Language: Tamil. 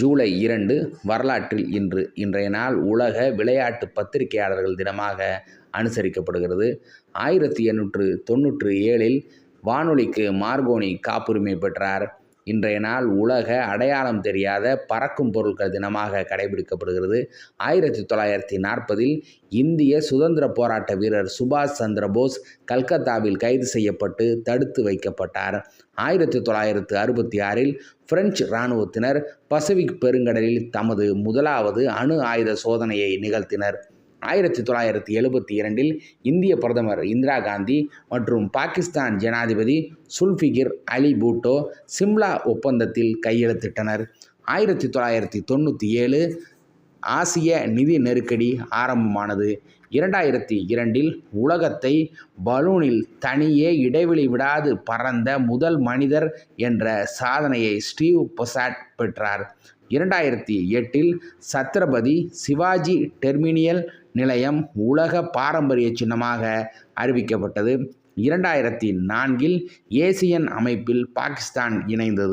ஜூலை இரண்டு வரலாற்றில் இன்று இன்றைய நாள் உலக விளையாட்டு பத்திரிகையாளர்கள் தினமாக அனுசரிக்கப்படுகிறது. ஆயிரத்தி எண்ணூற்று தொண்ணூற்று ஏழில் வானொலிக்கு மார்கோனி காப்புரிமை பெற்றார். இன்றைய நாள் உலக அடையாளம் தெரியாத பறக்கும் பொருட்கள் தினமாக கடைபிடிக்கப்படுகிறது. ஆயிரத்தி தொள்ளாயிரத்தி நாற்பதில் இந்திய சுதந்திர போராட்ட வீரர் சுபாஷ் சந்திர போஸ் கல்கத்தாவில் கைது செய்யப்பட்டு தடுத்து வைக்கப்பட்டார். ஆயிரத்தி தொள்ளாயிரத்து அறுபத்தி ஆறில் பிரெஞ்சு இராணுவத்தினர் பசிபிக் பெருங்கடலில் தமது முதலாவது அணு ஆயுத சோதனையை நிகழ்த்தினர். ஆயிரத்தி தொள்ளாயிரத்தி எழுபத்தி இரண்டில் இந்திய பிரதமர் இந்திரா காந்தி மற்றும் பாகிஸ்தான் ஜனாதிபதி சுல்ஃபிகிர் அலி பூட்டோ சிம்லா ஒப்பந்தத்தில் கையெழுத்திட்டனர். ஆயிரத்தி தொள்ளாயிரத்தி தொண்ணூற்றி ஏழு ஆசிய நிதி நெருக்கடி ஆரம்பமானது. இரண்டாயிரத்தி இரண்டில் உலகத்தை பலூனில் தனியே இடைவெளி விடாது பறந்த முதல் மனிதர் என்ற சாதனையை ஸ்டீவ் பொசாட் பெற்றார். இரண்டாயிரத்தி எட்டில் சத்ரபதி சிவாஜி டெர்மினியல் நிலையம் உலக பாரம்பரிய சின்னமாக அறிவிக்கப்பட்டது. இரண்டாயிரத்தி நான்கில் ஏசியன் அமைப்பில் பாகிஸ்தான் இணைந்தது.